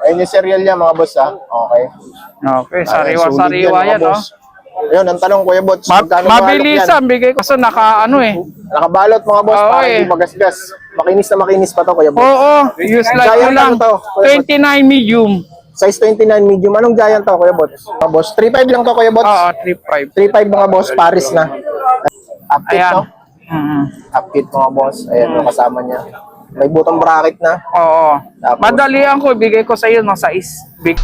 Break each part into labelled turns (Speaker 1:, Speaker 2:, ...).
Speaker 1: Ayun yung serial niya mga boss ha. Okay.
Speaker 2: Okay,
Speaker 1: Ayan,
Speaker 2: sariwa-sariwa
Speaker 1: solid
Speaker 2: yan,
Speaker 1: mga
Speaker 2: oh.
Speaker 1: boss. Ayun, ang tanong Kuya Bots,
Speaker 2: Ma-
Speaker 1: magkano mahalok
Speaker 2: mabilisan, bigay ko sa naka ano eh.
Speaker 1: yan? Nakabalot mga boss,
Speaker 2: Oo,
Speaker 1: para
Speaker 2: eh.
Speaker 1: hindi magasgas. Makinis na makinis pa to Kuya Bots.
Speaker 2: Oo, use like ko
Speaker 1: Giant
Speaker 2: lang.
Speaker 1: to?
Speaker 2: 29 medium.
Speaker 1: Size 29 medium. Anong giant to Kuya Bots? Mga boss, 3.5 lang to Kuya Bots.
Speaker 2: Oo, 3.5.
Speaker 1: 3.5 mga boss, Paris na. Upkit
Speaker 2: Ayan.
Speaker 1: no?
Speaker 2: Mm.
Speaker 1: Upkit mga boss. Ayan, yung kasama niya. May butong bracket na.
Speaker 2: Oo.
Speaker 1: Tapos-
Speaker 2: Madalian ko, bigay ko sa iyo ng size. Big.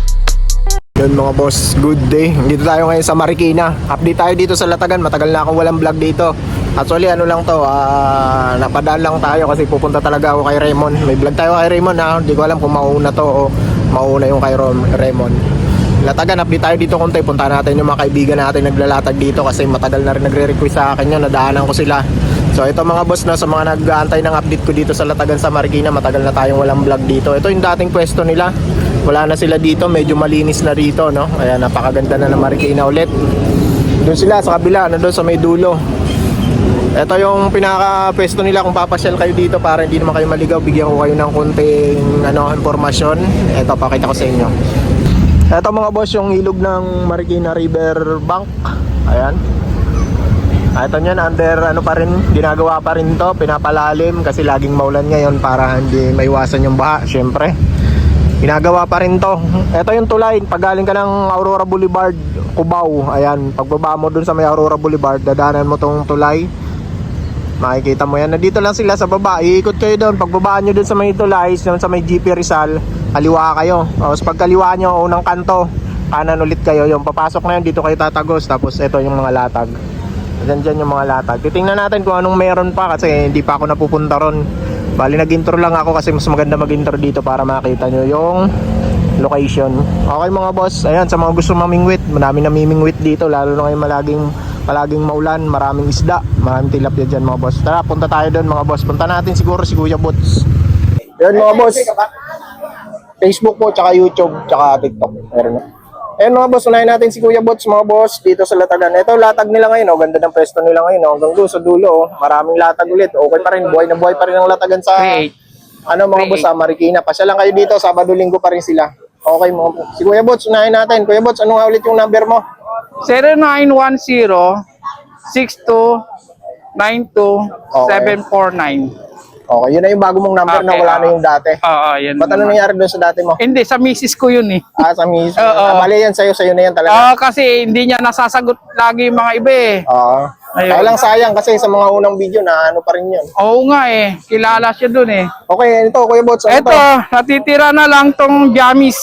Speaker 1: Yun mga boss, good day. Dito tayo ngayon sa Marikina. Update tayo dito sa Latagan. Matagal na akong walang vlog dito. Actually, ano lang to, ah, napadaan lang tayo kasi pupunta talaga ako kay Raymond. May vlog tayo kay Raymond ha. Hindi ko alam kung mauna to o mauna yung kay Rom- Raymond. Latagan, update tayo dito konti. Punta natin yung mga kaibigan natin naglalatag dito kasi matagal na rin nagre-request sa akin yun. Nadaanan ko sila. So ito mga boss na sa mga nag-aantay ng update ko dito sa Latagan sa Marikina, matagal na tayong walang vlog dito. Ito yung dating pwesto nila. Wala na sila dito, medyo malinis na rito, no? Ayan, napakaganda na ng Marikina ulit. Doon sila sa kabila, ano doon sa may dulo. Ito yung pinaka pwesto nila kung papasyal kayo dito para hindi naman kayo maligaw, bigyan ko kayo ng konting ano, impormasyon. Ito, pakita ko sa inyo. Ito mga boss, yung ilog ng Marikina River Bank. Ayan. Ah, Ito niyan, under ano pa rin, ginagawa pa rin to, pinapalalim kasi laging maulan ngayon para hindi maiwasan yung baha, syempre. Ginagawa pa rin to. Ito yung tulay, pag galing ka ng Aurora Boulevard, Cubao, ayan, pagbaba mo dun sa may Aurora Boulevard, dadanan mo tong tulay. Makikita mo yan. Nandito lang sila sa baba. Iikot kayo doon. Pagbabaan nyo doon sa may tulay, doon sa may GP Rizal, kaliwa kayo. Tapos pag kaliwa nyo, unang kanto, kanan ulit kayo. Yung papasok na yun, dito kayo tatagos. Tapos ito yung mga latag. Diyan dyan yung mga latag. Titingnan natin kung anong meron pa kasi hindi pa ako napupunta ron. Bali nag-intro lang ako kasi mas maganda mag-intro dito para makita nyo yung location. Okay mga boss, ayan sa mga gusto mamingwit, marami namimingwit dito lalo na ngayon malaging palaging maulan, maraming isda, maraming tilapia dyan mga boss. Tara, punta tayo doon mga boss. Punta natin siguro si Kuya Boots. Yan mga boss. Facebook po, tsaka YouTube, tsaka TikTok. Meron na. Ayan mga boss, unahin natin si Kuya Bots, mga boss, dito sa Latagan. Ito, latag nila ngayon, oh. ganda ng pwesto nila ngayon, oh. hanggang doon sa dulo, oh. maraming latag ulit. Okay pa rin, buhay na buhay pa rin ang Latagan sa,
Speaker 2: Create.
Speaker 1: ano mga boss, sa Marikina. Pasya lang kayo dito, Sabado, Linggo pa rin sila. Okay mga boss. Si Kuya Bots, unahin natin. Kuya Bots, ano nga ulit yung number mo?
Speaker 2: 0910-6292-749.
Speaker 1: Okay, yun na yung bago mong number na
Speaker 2: Okay,
Speaker 1: wala
Speaker 2: ah.
Speaker 1: na yung dati.
Speaker 2: Oo, yan.
Speaker 1: Ba't ano nangyari doon sa dati mo?
Speaker 2: Hindi, sa misis ko yun eh.
Speaker 1: Ah, sa miss.
Speaker 2: Oo.
Speaker 1: Ah, bali yan sa'yo, sa'yo na yan talaga.
Speaker 2: Ah, kasi hindi niya nasasagot lagi yung mga iba eh.
Speaker 1: Oo.
Speaker 2: Ayun.
Speaker 1: Kaya lang sayang kasi sa mga unang video na ano pa rin yun.
Speaker 2: Oo nga eh, kilala siya dun eh.
Speaker 1: Okay, ito Kuya Bots, ano
Speaker 2: Eto,
Speaker 1: to?
Speaker 2: natitira na lang tong Jamis.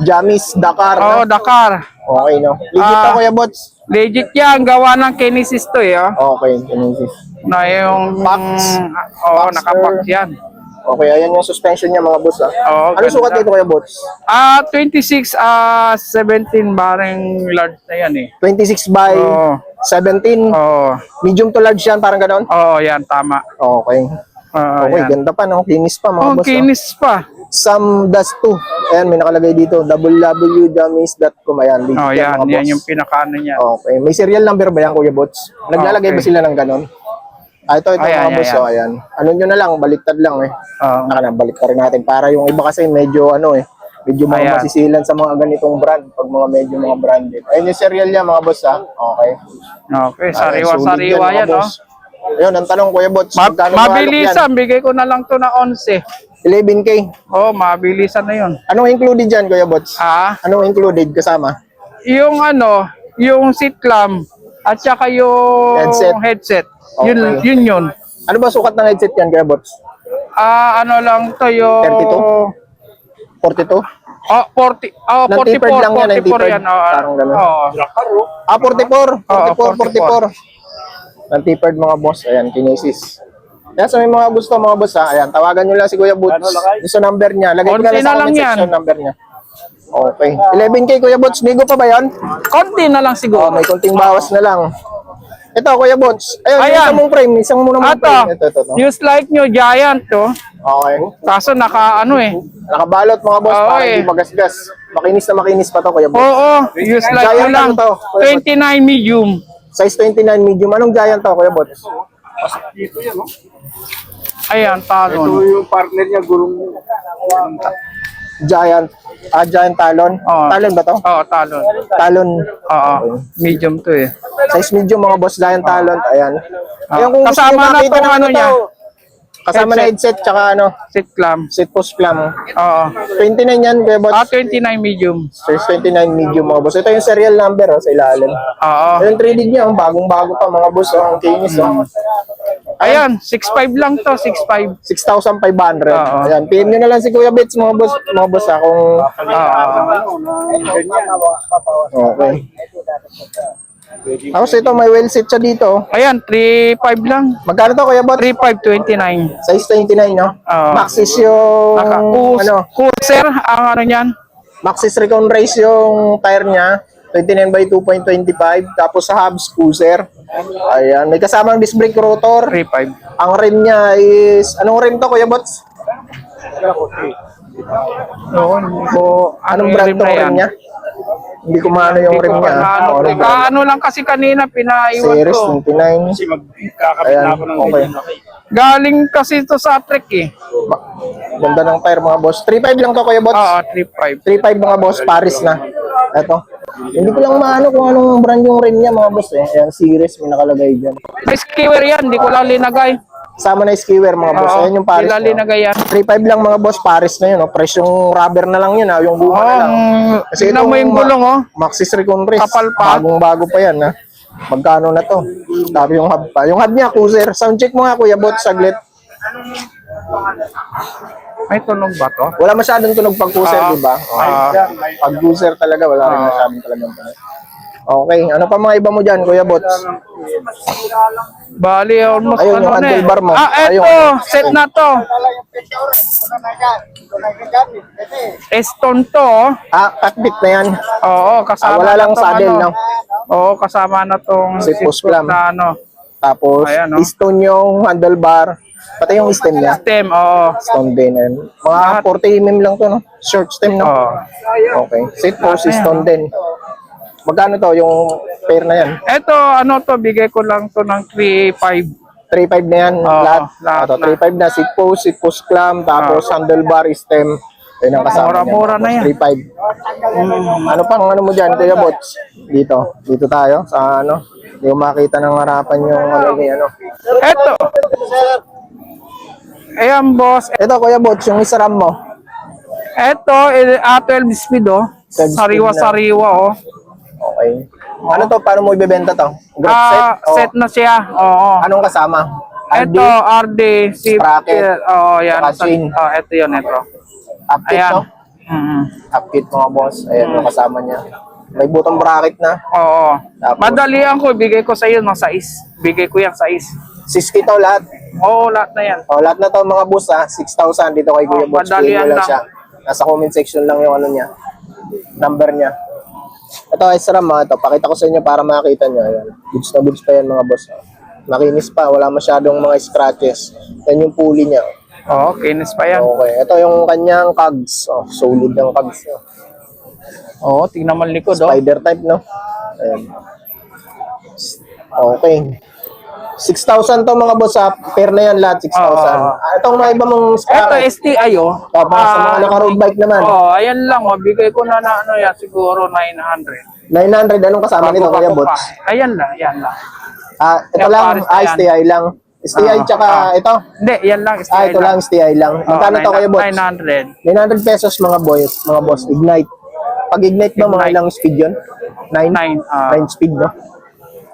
Speaker 1: Jamis Dakar.
Speaker 2: Oo,
Speaker 1: no?
Speaker 2: Dakar.
Speaker 1: Okay, no? Legit
Speaker 2: Ah.
Speaker 1: to Kuya Bots.
Speaker 2: Legit yan, gawa ng Kinesis to eh. Oh.
Speaker 1: Okay, kinesis.
Speaker 2: Na yung...
Speaker 1: Box.
Speaker 2: Oo,
Speaker 1: Boxer.
Speaker 2: nakabox yan.
Speaker 1: Okay, ayan yung suspension niya mga boss ah.
Speaker 2: Oo,
Speaker 1: ano
Speaker 2: ganda.
Speaker 1: sukat dito Kuya Bots?
Speaker 2: Ah, 26, ah, 17 bareng large na yan eh.
Speaker 1: 26 by
Speaker 2: Oo.
Speaker 1: 17.
Speaker 2: Oo,
Speaker 1: Medium to large yan, parang gano'n?
Speaker 2: oo, yan, tama.
Speaker 1: Okay.
Speaker 2: Oo,
Speaker 1: Okay,
Speaker 2: yan.
Speaker 1: ganda pa no? Kinis pa mga
Speaker 2: Oh,
Speaker 1: boss. no?
Speaker 2: kinis pa.
Speaker 1: Sam Dust 2. Ayan, may nakalagay dito. www.jamis.com. Ayan, legit
Speaker 2: Oh,
Speaker 1: yan,
Speaker 2: yan,
Speaker 1: mga
Speaker 2: yan
Speaker 1: boss.
Speaker 2: yung pinakaano niya.
Speaker 1: Okay. May serial number ba yan, Kuya Bots? Naglalagay ba
Speaker 2: Okay.
Speaker 1: sila ng ganon? Ah, ito, ito
Speaker 2: Ayan,
Speaker 1: mga boss.
Speaker 2: ayan,
Speaker 1: Oh, ayan. Ano nyo na lang, baliktad lang eh.
Speaker 2: Oo.
Speaker 1: Naka na, baliktad rin natin. Para yung iba kasi medyo ano eh, medyo mga
Speaker 2: Ayan.
Speaker 1: masisilan sa mga ganitong brand. Pag mga medyo mga branded. Ayun yung serial niya, mga boss ha. Okay.
Speaker 2: Okay,
Speaker 1: Ayan,
Speaker 2: sariwa-sariwa yan,
Speaker 1: mga
Speaker 2: oh.
Speaker 1: Ayun, ang tanong, Kuya Bots,
Speaker 2: Ma-
Speaker 1: magkano mahalok yan?
Speaker 2: mabilisan, bigay ko na lang to na 11.
Speaker 1: 11K.
Speaker 2: Oh, mabilisan na yun.
Speaker 1: Anong included dyan, Kuya Bots?
Speaker 2: Ah,
Speaker 1: Anong included kasama?
Speaker 2: yung ano, yung seat clamp at saka yung
Speaker 1: Headset.
Speaker 2: headset. Yun,
Speaker 1: Okay.
Speaker 2: yun yun.
Speaker 1: Ano ba sukat ng headset yan, Kuya Bots?
Speaker 2: Ah, ano lang to yung
Speaker 1: 42?
Speaker 2: Oh, 40. Oh,
Speaker 1: Ng
Speaker 2: 44,
Speaker 1: tapered lang yan, ng
Speaker 2: 44
Speaker 1: tapered.
Speaker 2: yan. Oh,
Speaker 1: Parang ganun.
Speaker 2: Oo.
Speaker 1: Ah, 44. 44,
Speaker 2: Oo,
Speaker 1: 44. Ng tapered mga boss. Ayan, kinesis. Kaya sa may mga gusto mga boss ha, ayan, tawagan nyo lang si Kuya Boots. Yung sa number niya. Lagay ko na lang sa comment
Speaker 2: yan.
Speaker 1: section number niya. Okay. 11K Kuya Boots. Bigo pa ba yan?
Speaker 2: Konti na lang
Speaker 1: Oh,
Speaker 2: siguro.
Speaker 1: may konting bawas na lang. Ito Kuya Boots. Ayun,
Speaker 2: Ayan.
Speaker 1: isang mong frame. Isang muna mong
Speaker 2: Ato,
Speaker 1: frame. Ito, ito, ito.
Speaker 2: use like nyo, giant to.
Speaker 1: Okay.
Speaker 2: Kaso naka ano eh.
Speaker 1: Nakabalot mga boss
Speaker 2: Oo,
Speaker 1: para
Speaker 2: eh.
Speaker 1: hindi magasgas. Makinis na makinis pa to Kuya Boots.
Speaker 2: Oo, use like
Speaker 1: Giant
Speaker 2: nyo lang.
Speaker 1: ano to?
Speaker 2: 29 medium.
Speaker 1: Size 29 medium. Anong giant to Kuya Boots?
Speaker 3: Dito yan, no?
Speaker 2: Ayan,
Speaker 3: Ito
Speaker 2: talon.
Speaker 3: yung partner niya, gulong
Speaker 1: Giant, ah, Giant Talon.
Speaker 2: Oo.
Speaker 1: Talon ba to?
Speaker 2: Oo, talon.
Speaker 1: Talon.
Speaker 2: Oo, medium to eh.
Speaker 1: Size medium mga boss, Giant Talon. Ayan. Ayan kung gusto
Speaker 2: kasama
Speaker 1: nyo
Speaker 2: na
Speaker 1: makita
Speaker 2: tong
Speaker 1: ng
Speaker 2: ano
Speaker 1: to,
Speaker 2: niya.
Speaker 1: Kasama na headset tsaka ano,
Speaker 2: Sit clam.
Speaker 1: seat post clam.
Speaker 2: Oo.
Speaker 1: 29 yan, kuya boss.
Speaker 2: Ah, 29 medium.
Speaker 1: Size 29 medium mga boss. Ito yung serial number oh, sa ilalim.
Speaker 2: Oo.
Speaker 1: Yung 3D niya, oh, bagong-bago pa mga boss. Oh, ang kinis. Oh.
Speaker 2: Ayan, 6.5 lang to, 6.5.
Speaker 1: 6,500.
Speaker 2: Oo.
Speaker 1: Ayan, PM nyo na lang si Kuya Bits mga boss. Mga boss ah, kung... Okay. Tapos ito, may well set siya dito.
Speaker 2: Ayan, 3.5 lang.
Speaker 1: Magkano to Kuya Bots?
Speaker 2: 3.5, 29.
Speaker 1: Size 29, no?
Speaker 2: Oo.
Speaker 1: Maxis yung...
Speaker 2: Naka,
Speaker 1: ano?
Speaker 2: Cruiser, ang ano niyan.
Speaker 1: Maxis recon race yung tire niya. 29 by 2.25. Tapos sa hubs, cruiser. Ayan. May kasamang disc brake rotor.
Speaker 2: 3.5.
Speaker 1: Ang rim niya is... Anong rim to Kuya Bots?
Speaker 2: Oo, hindi ko...
Speaker 1: Anong brand
Speaker 2: rim
Speaker 1: to rim niya? Hindi ko maano yung rim niya.
Speaker 2: ano,
Speaker 1: brand?
Speaker 2: ano lang kasi kanina pinaiwan
Speaker 1: Series
Speaker 2: ko.
Speaker 1: 29.
Speaker 3: Kasi magkakabit
Speaker 1: Ayan,
Speaker 3: na ako ng
Speaker 1: okay.
Speaker 2: Galing kasi ito sa trek eh.
Speaker 1: Ba- Ganda ng tire mga boss. 3.5 lang to Kuya Bots.
Speaker 2: Oo, 3.5.
Speaker 1: 3.5 mga boss, Paris na. Ito. Hindi ko lang maano kung anong brand yung rim niya mga boss eh. Ayan, series, may nakalagay dyan.
Speaker 2: May skewer yan, di ko lang linagay.
Speaker 1: Sama na yung skiwer mga boss.
Speaker 2: Oo,
Speaker 1: Ayan yung Paris.
Speaker 2: di lang
Speaker 1: no?
Speaker 2: linagay yan.
Speaker 1: 3.5 lang mga boss, Paris na yun. Oh. Presyong rubber na lang yun. Ah. Yung bunga na lang.
Speaker 2: mm,
Speaker 1: Kasi
Speaker 2: tignan mo yung
Speaker 1: ma-
Speaker 2: gulong oh.
Speaker 1: Maxis Recon Race.
Speaker 2: Kapal pa.
Speaker 1: Bagong bago pa yan ha. Magkano na to? Tapos yung hub pa. Yung hub niya, cruiser. Sound check mo nga kuya, bot saglit.
Speaker 2: May tunog ba to?
Speaker 1: Wala masyadong tunog pag cruiser,
Speaker 2: Ah,
Speaker 1: di ba?
Speaker 2: ah.
Speaker 1: pag cruiser talaga, wala rin
Speaker 2: Ah.
Speaker 1: masyadong talagang tunog. Okay, ano pa mga iba mo dyan, Kuya Bots?
Speaker 2: Bali, almost
Speaker 1: Ayun, yung
Speaker 2: ano na eh.
Speaker 1: handlebar mo.
Speaker 2: Ah, eto,
Speaker 1: Ayun.
Speaker 2: set na to. Eston to. oh.
Speaker 1: Ah, cockpit na yan.
Speaker 2: Oo,
Speaker 1: Ah,
Speaker 2: kasama
Speaker 1: wala
Speaker 2: na
Speaker 1: lang
Speaker 2: tong
Speaker 1: saddle,
Speaker 2: ano.
Speaker 1: no?
Speaker 2: Oo, kasama na tong
Speaker 1: Si
Speaker 2: na ano.
Speaker 1: Tapos,
Speaker 2: Ayan, no?
Speaker 1: stone yung handlebar. Pati yung stem niya.
Speaker 2: Stem, oo.
Speaker 1: Stone din. Mga 40 mm lang to, no? Short stem, no?
Speaker 2: Oo.
Speaker 1: Okay. Seat post, stone din. Magkano to yung pair na yan?
Speaker 2: Eto, ano to, bigay ko lang to ng 3.5.
Speaker 1: 3.5 na yan,
Speaker 2: Oo,
Speaker 1: lahat.
Speaker 2: lahat
Speaker 1: Ito,
Speaker 2: na.
Speaker 1: 3.5 na. Seat post, seat post clamp, tapos handlebar, stem. Ayun ang kasama niyan.
Speaker 2: Mura-mura na yan.
Speaker 1: 3.5. Ano pang ano mo dyan, Kuya Bots? Dito. Dito tayo. Sa ano? Hindi ko makita ng harapan yung ano ni ano.
Speaker 2: Eto. Ayan, boss.
Speaker 1: Ito, Kuya Bots, yung isa ram mo.
Speaker 2: Eh, ah, 12 speed, oh.
Speaker 1: 12 speed
Speaker 2: Sariwa-sariwa, oh.
Speaker 1: Okay. Ano to? Paano mo ibebenta to? Grip set?
Speaker 2: Ah,
Speaker 1: O
Speaker 2: set na siya. Oo.
Speaker 1: Anong kasama? RD?
Speaker 2: Ito, RD, si
Speaker 1: Sprocket,
Speaker 2: Oo, yan.
Speaker 1: saka chain.
Speaker 2: Oh, ito yun, ito.
Speaker 1: Upkit,
Speaker 2: Ayan.
Speaker 1: no?
Speaker 2: Mm.
Speaker 1: Upkit mga boss. Ayan yung kasama niya. May butong bracket na.
Speaker 2: Oo.
Speaker 1: Tapos?
Speaker 2: Madalian ko, bigay ko sa iyo ng sais. Bigay ko yan sais.
Speaker 1: 6K to lahat.
Speaker 2: Oo, lahat na yan.
Speaker 1: O, lahat na to mga boss ha. 6,000 dito kay Kuya
Speaker 2: Oh, madalian
Speaker 1: Pin mo lang siya. Nasa comment section lang yung ano niya. Number niya. Ito ay ram ha. Ito, pakita ko sa inyo para makita niyo. Ayan. Goods na goods pa yan mga boss. Makinis pa. Wala masyadong mga scratches. Yan yung pulley niya.
Speaker 2: Oo, kinis pa yan.
Speaker 1: Okay. Ito yung kanyang cogs. Oh, solid ng cogs. niya.
Speaker 2: Oo, tingnan mo likod, oh.
Speaker 1: Spider type, no? Ayan. Okay. 6,000 to mga boss ha. Pair na yan lahat, 6,000.
Speaker 2: Oo.
Speaker 1: Ah, itong mga iba mong
Speaker 2: Ito,
Speaker 1: sprocket.
Speaker 2: STI, oh.
Speaker 1: Tapos sa mga
Speaker 2: Ah,
Speaker 1: naka-road bike naman.
Speaker 2: Oo, ayan lang, oh. Bigay ko na na, ano yan, siguro 900.
Speaker 1: 900, anong kasama nito, Kuya
Speaker 2: Bago-bago
Speaker 1: Bots?
Speaker 2: Ayan lang, ayan lang.
Speaker 1: Ah, ito
Speaker 2: Yung
Speaker 1: lang,
Speaker 2: Paris na
Speaker 1: ah,
Speaker 2: yan.
Speaker 1: STI lang. STI
Speaker 2: Ah,
Speaker 1: tsaka
Speaker 2: ah.
Speaker 1: ito.
Speaker 2: Hindi, yan lang, STI
Speaker 1: Ah, ito lang, STI lang.
Speaker 2: Oo,
Speaker 1: Magkano to, Kuya Bots?
Speaker 2: 900.
Speaker 1: 900 pesos mga boys, mga boss. Ignite. Pag ignite ba, mga
Speaker 2: Ignite.
Speaker 1: ilang speed yun? 9?
Speaker 2: 9, ah.
Speaker 1: 9 speed, no?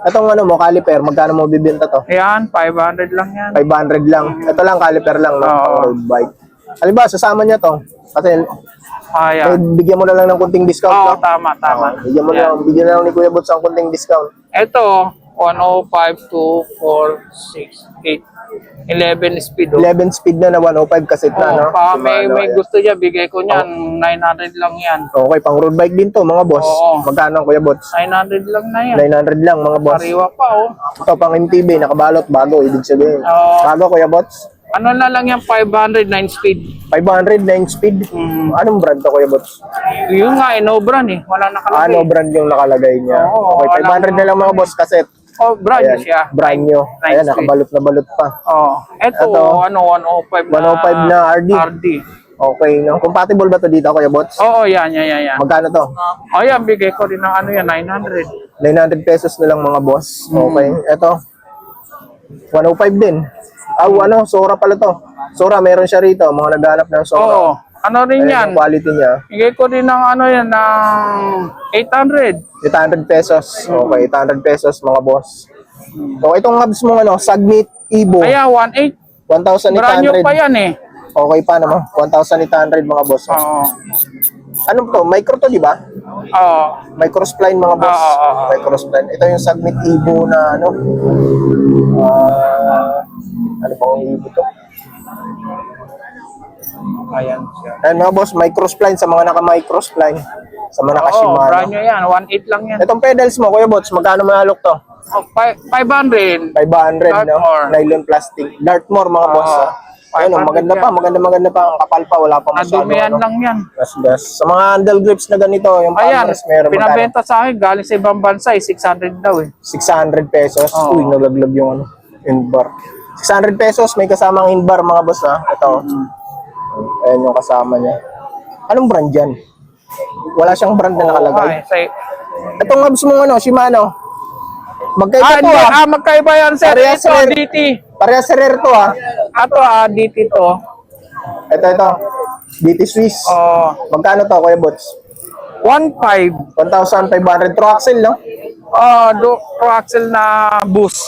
Speaker 1: Itong ano mo, caliper, magkano mo bibenta to?
Speaker 2: Ayan, 500 lang yan.
Speaker 1: 500 lang. Ito lang, caliper lang, no?
Speaker 2: Oo.
Speaker 1: Road bike. Halimbawa, sasama niya to. Kasi
Speaker 2: Ah,
Speaker 1: may
Speaker 2: Ayan.
Speaker 1: bigyan mo na lang ng kunting discount,
Speaker 2: Oo,
Speaker 1: no?
Speaker 2: tama, tama.
Speaker 1: Bigyan mo na
Speaker 2: Ayan.
Speaker 1: lang, bigyan na lang ni Kuya Bots ang kunting discount.
Speaker 2: Ito, 105, 2, 4, 6, 8, 11 speed. Oh.
Speaker 1: 11 speed na na 105 kasi na, no?
Speaker 2: Oh, pa, may,
Speaker 1: Ano,
Speaker 2: may gusto niya, bigay ko niyan, 900 lang yan.
Speaker 1: Okay, pang road bike din to, mga boss.
Speaker 2: Oo.
Speaker 1: Magkano, Kuya Bots?
Speaker 2: 900 lang na yan.
Speaker 1: 900 lang, mga boss.
Speaker 2: Sariwa pa, oh.
Speaker 1: Ito, pang MTB, nakabalot, bago, ibig sabihin.
Speaker 2: Oo.
Speaker 1: Bago, Kuya Bots?
Speaker 2: Ano na lang yan, 500, 9 speed.
Speaker 1: 500, 9 speed.
Speaker 2: Mm.
Speaker 1: Anong brand to, Kuya Bots?
Speaker 2: Yun nga, eh, no brand eh. Wala nakalagay.
Speaker 1: Ano brand yung nakalagay niya?
Speaker 2: Oo,
Speaker 1: okay,
Speaker 2: wala
Speaker 1: 500 na lang mga boss kaset.
Speaker 2: Oh, brand
Speaker 1: Ayan,
Speaker 2: siya.
Speaker 1: brand new.
Speaker 2: Nine
Speaker 1: Ayan, nakabalot na balot pa.
Speaker 2: Oh, eto,
Speaker 1: Ito.
Speaker 2: ano, 105 na.
Speaker 1: 105 na RD.
Speaker 2: RD.
Speaker 1: Okay, no? Compatible ba to dito, Kuya Bots?
Speaker 2: Oo, yan, yan, yan, yan.
Speaker 1: Magkano to?
Speaker 2: O yan, bigay ko rin ng ano yan, 900.
Speaker 1: 900 pesos na lang mga boss.
Speaker 2: Hmm.
Speaker 1: Okay, eto. 105 din. Ah, ano, Sora pala to. Sora, meron siya rito. Mga naghanap ng Sora.
Speaker 2: Oo, ano rin
Speaker 1: Ayan
Speaker 2: yan.
Speaker 1: quality niya.
Speaker 2: Bigay ko rin ng ano yan, ng 800.
Speaker 1: 800 pesos. Okay, 800 pesos mga boss. So, itong hubs mo, ano, Sagmit Evo.
Speaker 2: Ayan, 1.8. Brand new
Speaker 1: 1,800.
Speaker 2: pa yan eh.
Speaker 1: Okay pa naman. 1,800 mga boss.
Speaker 2: Oo.
Speaker 1: Ano to? Micro to, di ba?
Speaker 2: Oo.
Speaker 1: Micro spline mga boss.
Speaker 2: Oo, oo, oo.
Speaker 1: Micro spline. Ito yung Sagmit Evo na ano. Ah, ano pang Evo to?
Speaker 2: Ayan siya.
Speaker 1: Ayan mga boss, micro spline sa mga naka-micro spline. Sa mga
Speaker 2: Oo,
Speaker 1: naka-Shimano.
Speaker 2: brand new yan. 1.8 lang yan.
Speaker 1: Itong pedals mo, Kuya Bots, magkano manalok to?
Speaker 2: Oh, fi- 500.
Speaker 1: 500, no?
Speaker 2: Dartmoor.
Speaker 1: Nylon plastic. Dartmoor, mga boss.
Speaker 2: Oo.
Speaker 1: ah. Ayun, oh,
Speaker 2: 500
Speaker 1: maganda pa,
Speaker 2: yan.
Speaker 1: maganda maganda pa. Ang kapal pa, wala pa masyado.
Speaker 2: Nadumihan
Speaker 1: ano.
Speaker 2: lang yan.
Speaker 1: Gas, gas. Sa mga handle grips na ganito, yung
Speaker 2: Ayan,
Speaker 1: Palmers, meron magkano?
Speaker 2: pinabenta sa akin. Galing sa ibang bansa eh. 600 daw eh.
Speaker 1: 600 pesos.
Speaker 2: Oo.
Speaker 1: Uy, nalaglag yung ano, in-bar. 600 pesos, may kasamang in-bar, mga boss, ha? Ito. Ayan yung kasama niya. Anong brand yan? Wala siyang brand na nakalagay.
Speaker 2: Ay, say,
Speaker 1: Itong hubs mong ano, Shimano. Magkaiba
Speaker 2: ah,
Speaker 1: to
Speaker 2: hindi,
Speaker 1: ah.
Speaker 2: ah, magkaiba yan sir.
Speaker 1: Parehas
Speaker 2: Ito,
Speaker 1: rin.
Speaker 2: DT.
Speaker 1: Parehas rare to ah.
Speaker 2: Ato, ah, DT to.
Speaker 1: Ito, ito. DT Swiss.
Speaker 2: Oh,
Speaker 1: Magkano to, Kuya Bots?
Speaker 2: 1.5.
Speaker 1: 1,500 true axle, no?
Speaker 2: Oh, do, axle na boost.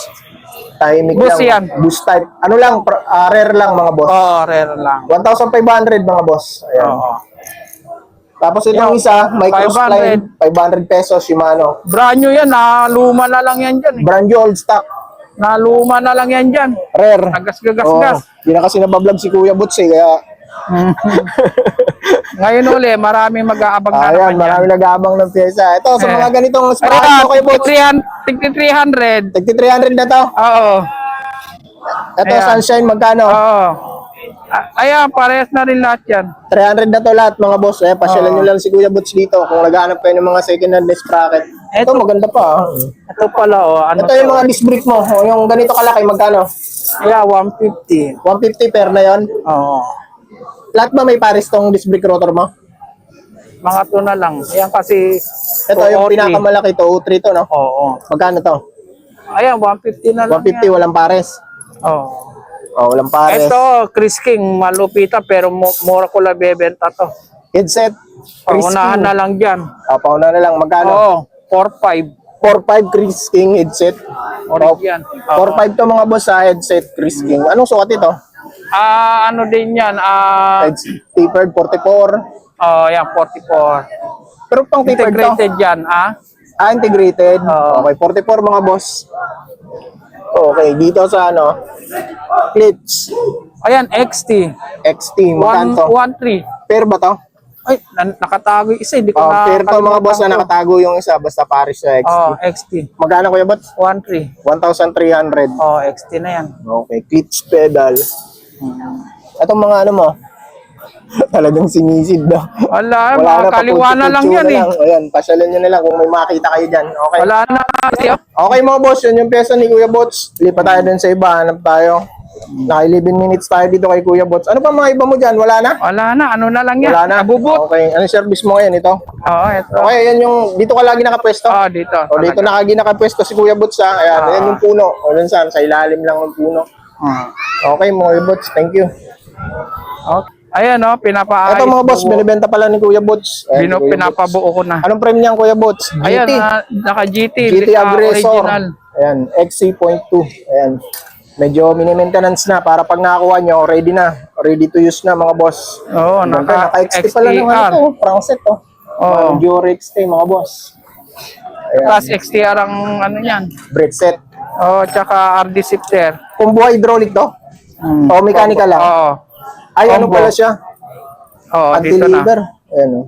Speaker 1: Timing
Speaker 2: Boost
Speaker 1: lang.
Speaker 2: yan.
Speaker 1: Boost type. Ano lang, pr- ah, rare lang mga boss.
Speaker 2: Oh, rare lang.
Speaker 1: 1,500 mga boss. Ayan.
Speaker 2: Oo.
Speaker 1: Tapos itong
Speaker 2: Yung
Speaker 1: isa, micro
Speaker 2: 500.
Speaker 1: spline, 500 pesos Shimano.
Speaker 2: Brand new yan, naluma na lang yan dyan eh.
Speaker 1: Brand new old stock.
Speaker 2: Naluma na lang yan dyan.
Speaker 1: Rare.
Speaker 2: Agas-gagas-gas.
Speaker 1: Hindi na kasi nabablog si Kuya Bots eh, kaya
Speaker 2: Ngayon uli, marami mag-aabag na
Speaker 1: ayan,
Speaker 2: naman yan.
Speaker 1: marami nag-aabang ng pyesa. Ito, sa
Speaker 2: Eh.
Speaker 1: mga ganitong
Speaker 2: na,
Speaker 1: ko Kuya Bots,
Speaker 2: 300. 300.
Speaker 1: tagti 300 na to.
Speaker 2: Oo.
Speaker 1: Ito,
Speaker 2: Ayan.
Speaker 1: Sunshine, magkano?
Speaker 2: Oo. A- Ayan, parehas na rin lahat yan.
Speaker 1: 300 na to lahat mga boss. Eh, pasyalan nyo lang si Kuya Bots dito kung naghahanap kayo ng mga second hand disc bracket. Ito,
Speaker 2: Ito.
Speaker 1: maganda pa. ah.
Speaker 2: Ito pala, oh, ano
Speaker 1: Ito yung mga disc brake mo. O, yung ganito kalaki, magkano?
Speaker 2: Yeah, 150.
Speaker 1: 150 pair na yon.
Speaker 2: Oo.
Speaker 1: Lahat ba may pares tong disc brake rotor mo?
Speaker 2: Mga to na lang. Yan kasi,
Speaker 1: Ito yung
Speaker 2: 240.
Speaker 1: pinakamalaki to, 03 to, no?
Speaker 2: Oo.
Speaker 1: Magkano to?
Speaker 2: Ayan, 150 na lang
Speaker 1: 150, walang pares.
Speaker 2: yan. Oo.
Speaker 1: Oh, walang pares.
Speaker 2: Ito, Chris King, malupita pero mu- mura ko lang bebenta to.
Speaker 1: Headset. King.
Speaker 2: na lang dyan.
Speaker 1: Ah, pauna na lang. Magkano?
Speaker 2: Oo, 4-5.
Speaker 1: 4.5 Chris King headset.
Speaker 2: Orig yan. Oo.
Speaker 1: 4.5 to mga boss sa headset Chris King. Anong sukat ito?
Speaker 2: Ah, ano din yan? Ah,
Speaker 1: tapered 44.
Speaker 2: oh, yan, 44.
Speaker 1: Pero pang tapered to.
Speaker 2: Integrated yan, ah.
Speaker 1: Ah, integrated.
Speaker 2: Oo.
Speaker 1: Okay, 44 mga boss. Okay, dito sa ano, clips,
Speaker 2: Ayan, XT.
Speaker 1: XT, magkano to?
Speaker 2: 113.
Speaker 1: Pair ba to?
Speaker 2: Ay, na- nakatago yung isa, hindi ko
Speaker 1: Oh,
Speaker 2: na
Speaker 1: pair to mga boss na nakatago yung isa, basta pares sa XT.
Speaker 2: Oh, XT.
Speaker 1: Magkano kuya bots?
Speaker 2: 13.
Speaker 1: 1,300.
Speaker 2: Oh, XT na yan.
Speaker 1: Okay, clips pedal. Itong mga ano mo, talagang sinisid na.
Speaker 2: Wala, mga kaliwa na lang yan eh.
Speaker 1: Ayan, pasyalan nyo na lang kung may makita kayo dyan. Okay.
Speaker 2: Wala na kasi, oh.
Speaker 1: Okay mga boss, yun yung pyesa ni Kuya Bots. Lipat tayo dun sa iba, hanap tayo. Naka 11 minutes tayo dito kay Kuya Bots. Ano pa mga iba mo dyan? Wala na?
Speaker 2: Wala na, ano na lang yan.
Speaker 1: Wala na?
Speaker 2: Nabubot.
Speaker 1: Okay, ano service mo ngayon ito?
Speaker 2: Oo, ito.
Speaker 1: Okay, yan yung, dito ka lagi nakapwesto.
Speaker 2: Oh, dito.
Speaker 1: O dito
Speaker 2: talaga.
Speaker 1: nakagi nakapwesto si Kuya Bots ha. Ayan,
Speaker 2: Ah.
Speaker 1: yan yung puno. O dun saan, sa ilalim lang ng puno.
Speaker 2: Hmm.
Speaker 1: Okay mga Bots, thank you.
Speaker 2: Okay. Ayan, oh, pinapaayos.
Speaker 1: Ito mga boss,
Speaker 2: buo.
Speaker 1: binibenta pala ni Kuya Bots. Ayan,
Speaker 2: Bino,
Speaker 1: Kuya
Speaker 2: pinapabuo ko na.
Speaker 1: Bots. Anong frame niyan Kuya Bots? GT.
Speaker 2: Ayan, ah, naka GT.
Speaker 1: GT
Speaker 2: ah,
Speaker 1: Aggressor.
Speaker 2: Original.
Speaker 1: Ayan, XC.2. Ayan. Medyo mini-maintenance na para pag nakakuha nyo, ready na. Ready to use na mga boss.
Speaker 2: Oo,
Speaker 1: Ganda,
Speaker 2: naka
Speaker 1: naka-XT pala ng ano to, Francet to.
Speaker 2: Oo.
Speaker 1: Enduro XT mga boss. Ayan,
Speaker 2: Plus XTR ang ano yan.
Speaker 1: brake set.
Speaker 2: Oh, tsaka RD shifter.
Speaker 1: Combo hydraulic to?
Speaker 2: Hmm.
Speaker 1: O mechanical lang?
Speaker 2: Oo.
Speaker 1: Ay, ano pala siya?
Speaker 2: Oo, dito na.
Speaker 1: Ayan o.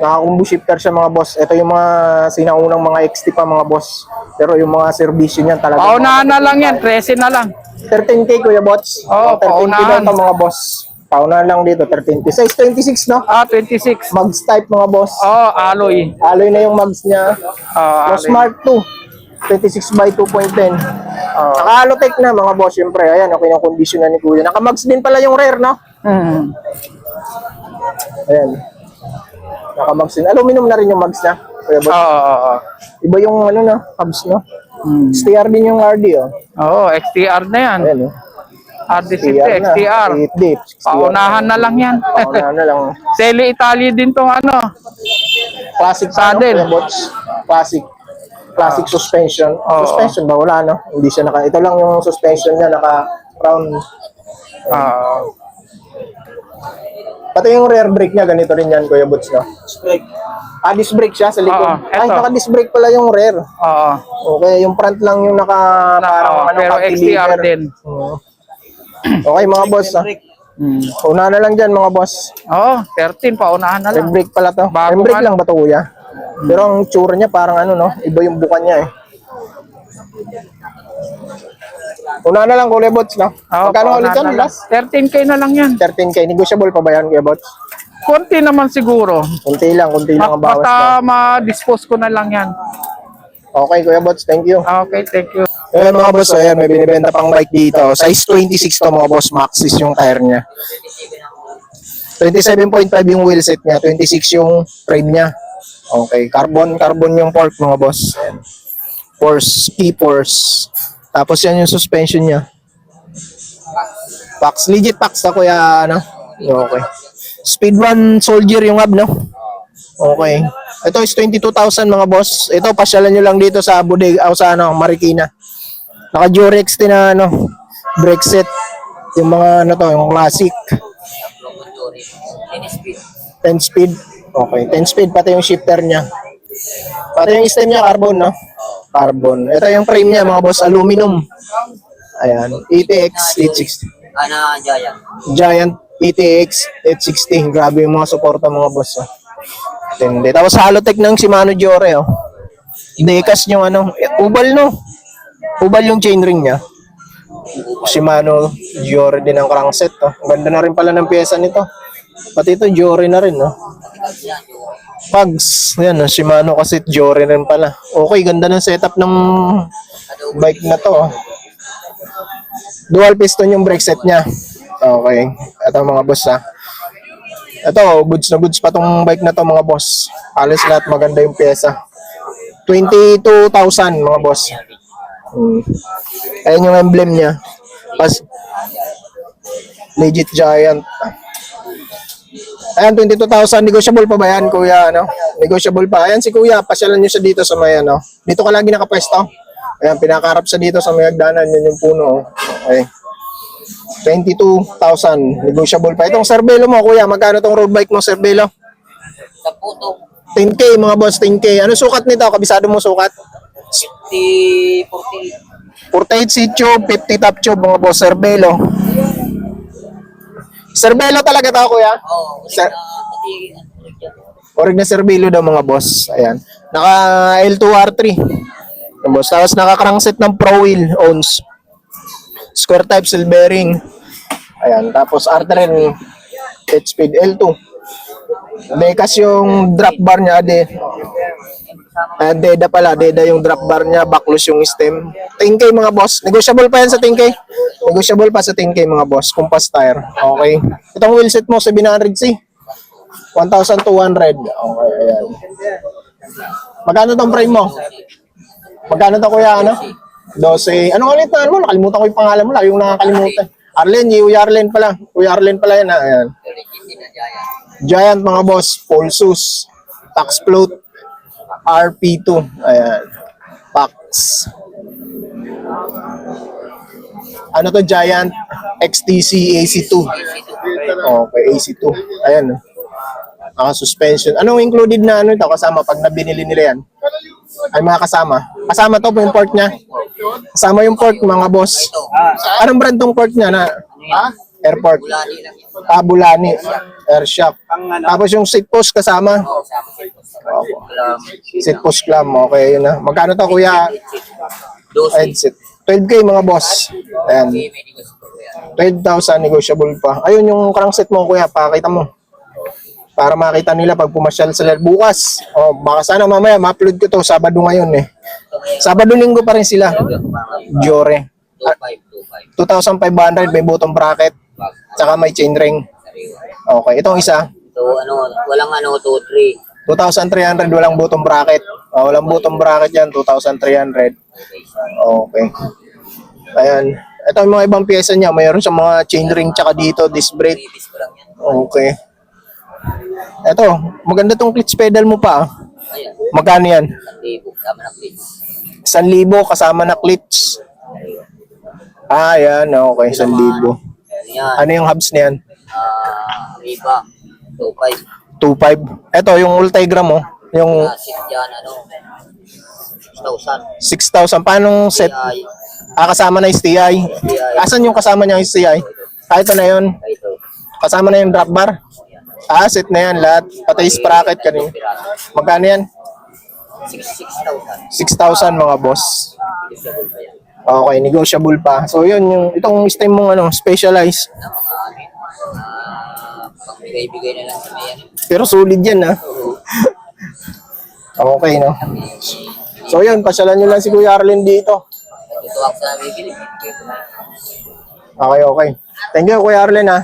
Speaker 1: Nakakumbu shifter siya mga boss. Ito yung mga sinaunang mga XT pa mga boss. Pero yung mga servisyo niyan talaga.
Speaker 2: Paunahan na lang yan, 13 na lang.
Speaker 1: 13K Kuya Bots.
Speaker 2: Oo,
Speaker 1: 13K daw
Speaker 2: paunahan.
Speaker 1: to mga boss. Paunahan lang dito, 13K. Size 26 no?
Speaker 2: Ah, 26.
Speaker 1: Mags type mga boss.
Speaker 2: Oh, alloy.
Speaker 1: Alloy na yung mags niya.
Speaker 2: Oh,
Speaker 1: No,
Speaker 2: alloy.
Speaker 1: Smart 2. 26 by 2.10.
Speaker 2: Oo.
Speaker 1: Naka-Halotech na mga boss, syempre. Ayan, okay yung condition na ni Kuya. Naka-mags din pala yung rare, no?
Speaker 2: Hmm.
Speaker 1: Ayan. Naka-mags din. Aluminum na rin yung mags na. Kuya
Speaker 2: Oo,
Speaker 1: boss.
Speaker 2: oo, oo.
Speaker 1: Iba yung ano na, hubs, no?
Speaker 2: Hmm.
Speaker 1: STR din yung RD, oh.
Speaker 2: Oo, XTR na yan.
Speaker 1: Ayan, oh.
Speaker 2: RD60,
Speaker 1: na.
Speaker 2: XTR.
Speaker 1: 8 dips.
Speaker 2: Paunahan na lang yan.
Speaker 1: Paunahan na lang.
Speaker 2: Seli Italy din tong ano.
Speaker 1: Classic
Speaker 2: Saddle.
Speaker 1: Ano? Classic. Classic suspension.
Speaker 2: Oo.
Speaker 1: Suspension ba? Wala, no? Hindi siya naka... Ito lang yung suspension niya, naka-round.
Speaker 2: Oo.
Speaker 1: Pati yung rear brake niya, ganito rin yan, Kuya Boots, no? Ah, disc brake siya sa likod.
Speaker 2: Oo,
Speaker 1: Ay,
Speaker 2: eto.
Speaker 1: naka-disc brake pala yung rear.
Speaker 2: Oo.
Speaker 1: Okay, yung front lang yung naka... parang
Speaker 2: Oo,
Speaker 1: ano,
Speaker 2: pero
Speaker 1: cantilever.
Speaker 2: XTR din.
Speaker 1: Oo. Okay, mga boss, ah.
Speaker 2: Hmm.
Speaker 1: Una na lang dyan, mga boss.
Speaker 2: Oo, 13, paunahan na lang.
Speaker 1: Rim brake pala to.
Speaker 2: Bago
Speaker 1: brake lang ba to, kuya? Pero ang tsura niya parang ano, no? Iba yung buka niya, eh. Una na lang, Kuya Bots, no?
Speaker 2: Oo,
Speaker 1: Magkano ulit yan, last?
Speaker 2: 13k na lang yan.
Speaker 1: 13K. Negotiable pa ba yan, Kuya Bots?
Speaker 2: Konti naman siguro.
Speaker 1: Kunti lang, kunti lang ang bawas.
Speaker 2: Basta ma-dispose ko na lang yan.
Speaker 1: Okay, Kuya Bots, thank you.
Speaker 2: Okay, thank you.
Speaker 1: Ayan mga boss, ayan, may binibenta pang bike dito. Size 26 to mga boss, Maxis yung tire niya. 27.5 yung wheelset niya, 26 yung frame niya. Okay, carbon, carbon yung fork mga boss. Ayan. Force, P-force. Tapos yan yung suspension niya. Pax, legit Pax na kuya, ano? Okay. Speed 1 Soldier yung hub, no? Okay. Ito is 22,000 mga boss. Ito, pasyalan nyo lang dito sa bodega, o sa ano, Marikina. Naka Durex din na ano, brake set. Yung mga ano to, yung classic. 10 speed. Okay, 10 speed pati yung shifter niya. Pati yung stem niya carbon, no? Carbon. Ito yung frame niya, mga boss, aluminum. Ayan, ATX 860.
Speaker 3: Ana Jaya.
Speaker 1: Giant ATX 860. Grabe yung mga suporta mga boss. Oh. Tindi. Tapos Halotech ng Shimano Giore. Oh. Decas yung ano, eh, ubal no. Ubal yung chainring niya. Shimano Giore din ang crankset. Oh. Ganda na rin pala ng pyesa nito. Pati ito Giore na rin. No? Pugs. Yan, oh, Shimano kasi Giore rin pala. Okay, ganda ng setup ng bike na to. Oh. Dual piston yung brake set niya. Okay. Ito mga boss ha. Ito, goods na goods pa tong bike na to mga boss. Alis lahat maganda yung pyesa. 22,000 mga boss. Hmm. Ayan yung emblem niya. Pas legit giant. Ayan, 22,000. Negotiable pa ba yan, kuya? Ano? Negotiable pa. Ayan si kuya. Pasyalan nyo siya dito sa may ano. Dito ka lagi nakapwesto. Ayan, pinakarap sa dito sa may hagdanan. Yun yung puno. Okay. 22,000. Negotiable pa. Itong Cervelo mo, kuya. Magkano tong road bike mo, Cervelo?
Speaker 3: Sa puto.
Speaker 1: 10K, mga boss. 10K. Ano sukat nito? Kabisado mo sukat?
Speaker 3: Di 40.
Speaker 1: 48 seat tube, 50 top tube, mga boss. Cervelo. Cervelo talaga to, kuya?
Speaker 3: Oh, ulit
Speaker 1: Sa-
Speaker 3: na pati ano ulit yan.
Speaker 1: Orig na Cervelo daw mga boss. Ayan. Naka L2R3. Yung boss. Tapos naka crankset ng Pro Wheel owns. Square type seal bearing. Ayan. Tapos R3 8 speed L2. Dekas yung drop bar niya ade. Ayan, Deda pala. Deda yung drop bar niya. Backless yung stem. 10K mga boss. Negotiable pa yan sa 10K. Negotiable pa sa 10K mga boss. Compass tire. Okay. Itong wheelset mo 700C. 1,200. Okay, ayan. Magkano tong frame mo? Magkano to kuya, ano? 12. Ano ulit na, ano? Nakalimutan ko yung pangalan mo. Lagi yung nakakalimutan. Arlen, Kuya Arlen pala. Kuya Arlen pala yan, ah. ayan. Giant mga boss, Pulsus, Tax Float, RP2, ayan. Pax. Ano to, Giant XTC AC2. Okay, AC2. Ayan. oh. Naka-suspension. Anong included na ano ito kasama pag nabinili nila yan? Ay mga kasama. Kasama to po yung port niya. Kasama yung port mga boss. Anong brand tong port niya na? Airport.
Speaker 3: Lang yan.
Speaker 1: Ah, Bulani. Air shock. Tapos yung seat post kasama.
Speaker 3: Oh, sama sa ito. Alam,
Speaker 1: Seat post clam. Okay, yun na. Magkano to kuya?
Speaker 3: 12.
Speaker 1: Headset. 12k mga boss. Ayan.
Speaker 3: Okay, may negosyo ko yan.
Speaker 1: 12,000 negotiable pa. Ayun yung crankset mo kuya, pakita mo. Para makita nila pag pumasyal sila bukas. O baka sana mamaya ma-upload ko to Sabado ngayon eh. Sabado linggo pa rin sila. Jore.
Speaker 3: 25, 25.
Speaker 1: 2,500 may button bracket. Tsaka may chain ring. Okay, itong isa.
Speaker 3: So, ano, walang ano, 2, 3.
Speaker 1: 2,300 walang button bracket. Ah, walang button bracket yan, 2,300.
Speaker 3: Okay.
Speaker 1: Ayan. Ito yung mga ibang pyesa niya. Mayroon siyang mga chain ring tsaka dito, disc brake.
Speaker 3: Previous ko lang yan.
Speaker 1: Okay. Ito, maganda tong clutch pedal mo pa. ah.
Speaker 3: Ayan.
Speaker 1: Magkano yan?
Speaker 3: Libo. Tama na, please.
Speaker 1: 1,000 kasama na clutch. Ah, yan. Okay, 1,000.
Speaker 3: Yan.
Speaker 1: Ano yung hubs niyan?
Speaker 3: Ah, Riba. 2, 5.
Speaker 1: 2.5. Ito, yung Ultigra mo. Yung
Speaker 3: Ah, sit dyan, ano. 6,000.
Speaker 1: 6,000. Paano set?
Speaker 3: Ay,
Speaker 1: Ah, kasama na yung STI. Asan yung kasama niya yung STI? Ah, ito na yun.
Speaker 3: ito.
Speaker 1: Kasama na yung drop bar. Ah, set na yan lahat. Pati yung sprocket kanina. Magkano yan?
Speaker 3: 6,000.
Speaker 1: 6,000 mga boss. Okay, negotiable pa. So yun, yung itong stem mong ano, specialized.
Speaker 3: Ah, pang-bigay-bigay na lang sa may ano.
Speaker 1: Pero solid yan ha. Okay, no? So yun, pasyalan nyo lang si Kuya Arlen dito.
Speaker 3: Ito ako sa bibili.
Speaker 1: Okay, okay. Thank you, Kuya Arlen ha.